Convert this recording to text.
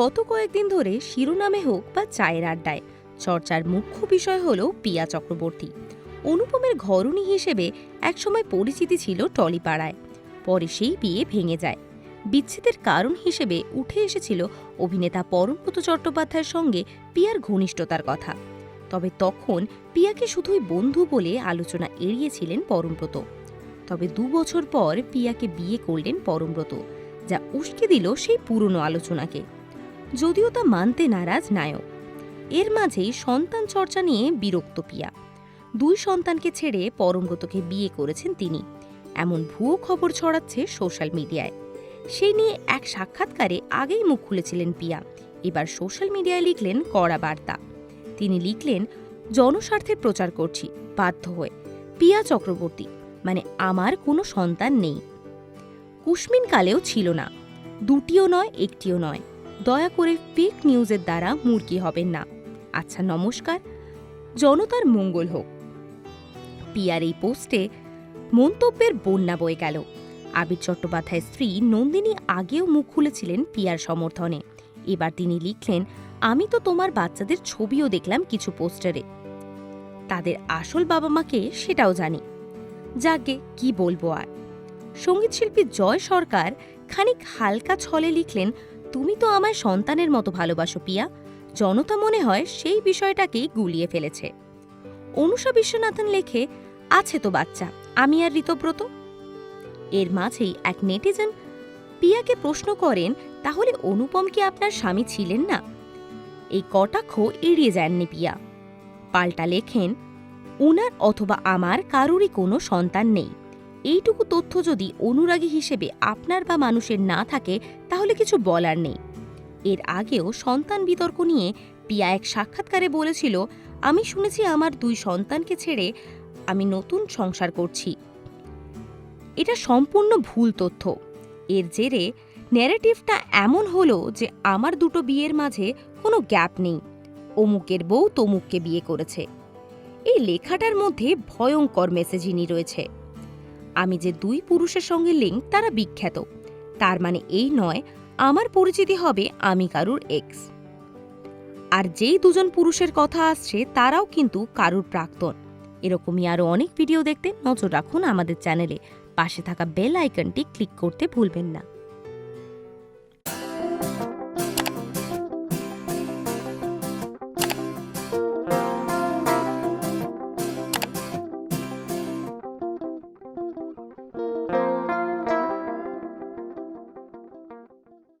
গত কয়েকদিন ধরে শিরোনামে হোক বা চায়ের আড্ডায়, চর্চার মুখ্য বিষয় হল পিয়া চক্রবর্তী। অনুপমের ঘরণী হিসেবে একসময় পরিচিতি ছিল টলিপাড়ায়, পরে সেই বিয়ে ভেঙে যায়। বিচ্ছেদের কারণ হিসেবে উঠে এসেছিল অভিনেতা পরমব্রত চট্টোপাধ্যায়ের সঙ্গে পিয়ার ঘনিষ্ঠতার কথা। তবে তখন পিয়াকে শুধুই বন্ধু বলে আলোচনা এড়িয়েছিলেন পরমব্রত। তবে দু বছর পর পিয়াকে বিয়ে করলেন পরমব্রত, যা উস্কে দিল সেই পুরনো আলোচনাকে। যদিও তা মানতে নারাজ নায়ক। এর মাঝেই সন্তান চর্চা নিয়ে বিরক্ত পিয়া। দুই সন্তানকে ছেড়ে পরমগতকে বিয়ে করেছেন তিনি। এমন ভুয়ো খবর ছড়াচ্ছে সোশ্যাল মিডিয়ায়। সেই নিয়ে এক সাক্ষাৎকারে আগেই মুখ খুলেছিলেন পিয়া। এবার সোশ্যাল মিডিয়ায় লিখলেন কড়া বার্তা। তিনি লিখলেন, জনস্বার্থে প্রচার করছি, বাধ্য হয়ে। পিয়া চক্রবর্তী মানে আমার কোনো সন্তান নেই। কুসমিন কালেও ছিল না। দুটিও নয়, একটিও নয়। দয়া করে ফেক নিউজের দ্বারা মুরগি হবেন না। আচ্ছা নমস্কার। জনতার মঙ্গল হোক। পিয়ার এই পোস্টে মন্তব্যের বন্যা বয়ে গেল। আবির চট্টোপাধ্যায়ের স্ত্রী নন্দিনী আগেও মুখ খুলেছিলেন পিয়ার সমর্থনে। এবার তিনি লিখলেন, আমি তো তোমার বাচ্চাদের ছবিও দেখলাম কিছু পোস্টারে। তাদের আসল বাবা মাকে সেটাও জানি। যাকে কি বলব আর? সঙ্গীতশিল্পী জয় সরকার খানিক হালকা ছলে লিখলেন তুমি তো আমায় সন্তানের মতো ভালোবাসো, পিয়া। জনতা মনে হয় সেই বিষয়টাকেই গুলিয়ে ফেলেছে। অনুষা বিশ্বনাথন লেখে, আছে তো বাচ্চা, আমি আর ঋতব্রত? এর মাঝেই এক নেটিজেন পিয়াকে প্রশ্ন করেন, তাহলে অনুপম কি আপনার স্বামী ছিলেন না? এই কটাক্ষ এড়িয়ে যাননি পিয়া। পাল্টা লেখেন, উনার অথবা আমার কারুরই কোনো সন্তান নেই। এইটুকু তথ্য যদি অনুরাগী হিসেবে আপনার বা মানুষের না থাকে, তাহলে কিছু বলার নেই। এর আগেও সন্তান বিতর্ক নিয়ে পিয়া এক সাক্ষাৎকারে বলেছিল, আমি শুনেছি আমার দুই সন্তানকে ছেড়ে আমি নতুন সংসার করছি। এটা সম্পূর্ণ ভুল তথ্য। এর জেরে ন্যারেটিভটা এমন হলো যে আমার দুটো বিয়ের মাঝে কোনো গ্যাপ নেই। অমুকের বউ তমুককে বিয়ে করেছে। এই লেখাটার মধ্যে ভয়ঙ্কর মেসেজিনি রয়েছে। আমি যে দুই পুরুষের সঙ্গে লিঙ্ক তারা বিখ্যাত। তার মানে এই নয়, আমার পরিচিতি হবে আমি কারুর এক্স আর যেই দুজন পুরুষের কথা আসছে, তারাও কিন্তু কারুর প্রাক্তন। এরকমই আরও অনেক ভিডিও দেখতে নজর রাখুন আমাদের চ্যানেলে পাশে থাকা বেল আইকনটি ক্লিক করতে ভুলবেন না।